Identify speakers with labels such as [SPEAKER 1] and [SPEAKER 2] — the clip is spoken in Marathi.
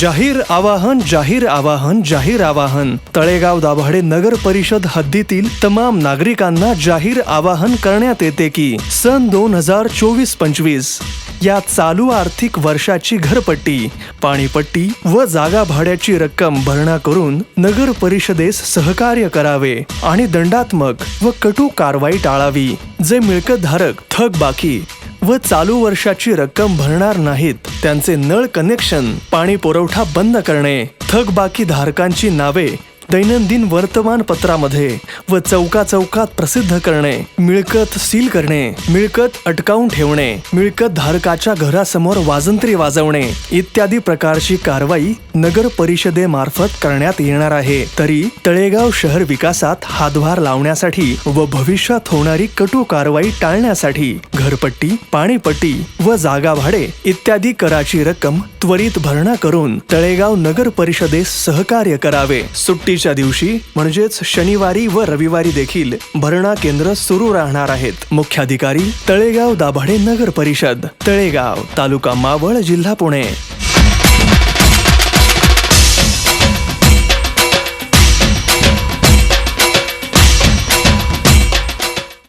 [SPEAKER 1] जाहीर आवाहन जाहीर आवाहन जाहीर आवाहन. तळेगाव दाभाडे नगर परिषद हद्दीतील तमाम नागरिकांना जाहीर आवाहन करण्यात येते की सन दोन हजार चोवीस पंचवीस. या चालू आर्थिक वर्षाची घरपट्टी पाणीपट्टी व जागा भाड्याची रक्कम भरणा करून नगर परिषदेस सहकार्य करावे आणि दंडात्मक व कटू कारवाई टाळावी. जे मिळकतधारक थकबाकी व चालू वर्षाची रक्कम भरणार नाहीत. त्यांचे नळ कनेक्शन पाणी पुरवठा बंद करणे थकबाकी धारकांची नावे दैनंदिन वर्तमानपत्रामध्ये व चौका चौकात प्रसिद्ध करणे मिळकत सील करणे मिळकत अटकावून ठेवणे मिळकत धारकाच्या घरासमोर वाजंत्री वाजवणे इत्यादी प्रकारची कारवाई नगर परिषदेमार्फत करण्यात येणार आहे. तरी तळेगाव शहर विकासात हातभार लावण्यासाठी व भविष्यात होणारी कटू कारवाई टाळण्यासाठी घरपट्टी पाणीपट्टी व जागा भाडे इत्यादी कराची रक्कम त्वरित भरणा करून तळेगाव नगर परिषदेस सहकार्य करावे. सुट्टी सुट्टीच्या दिवशी म्हणजेच शनिवारी व रविवारी देखील भरणा केंद्र सुरू राहणार आहेत. मुख्याधिकारी तळेगाव दाभाडे नगर परिषद तळेगाव तालुका मावळ जिल्हा पुणे.